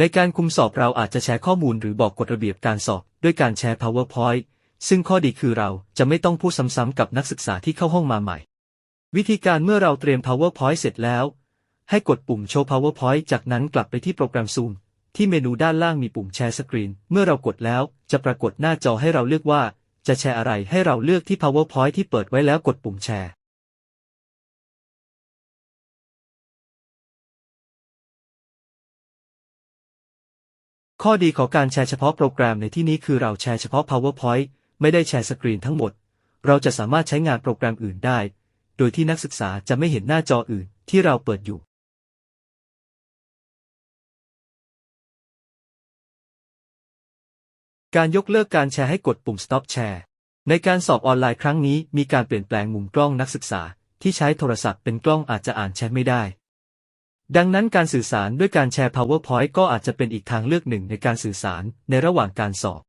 ในการคุมสอบเราอาจจะแชร์ข้อมูลหรือบอกกฎระเบียบการสอบ ด้วยการแชร์ PowerPoint ซึ่งข้อดีคือเราจะไม่ต้องพูดซ้ำๆกับนักศึกษาที่เข้าห้องมาใหม่ วิธีการเมื่อเราเตรียม PowerPoint เสร็จแล้ว ให้กดปุ่มโชว์ PowerPoint จากนั้นกลับไปที่โปรแกรม Zoom ที่เมนูด้านล่างมีปุ่มแชร์สกรีน เมื่อเรากดแล้วจะปรากฏหน้าจอให้เราเลือกว่า จะแชร์อะไรให้เราเลือกที่ PowerPoint ที่เปิดไว้แล้วกดปุ่มแชร์ ข้อดีของการแชร์เฉพาะโปรแกรมในที่นี้คือเราแชร์เฉพาะ PowerPoint ไม่ได้แชร์สกรีนทั้งหมด เราจะสามารถใช้งานโปรแกรมอื่นได้ โดยที่นักศึกษาจะไม่เห็นหน้าจออื่นที่เราเปิดอยู่ การยกเลิกการแชร์ให้กดปุ่ม stop share ในการสอบออนไลน์ครั้งนี้มีการเปลี่ยนแปลงมุมกล้องนักศึกษาที่ใช้โทรศัพท์เป็นกล้องอาจจะอ่านแชทไม่ได้ ดังนั้นการสื่อสารด้วยการแชร์ PowerPoint ก็อาจจะเป็นอีกทางเลือกหนึ่งในการสื่อสารในระหว่างการสอบ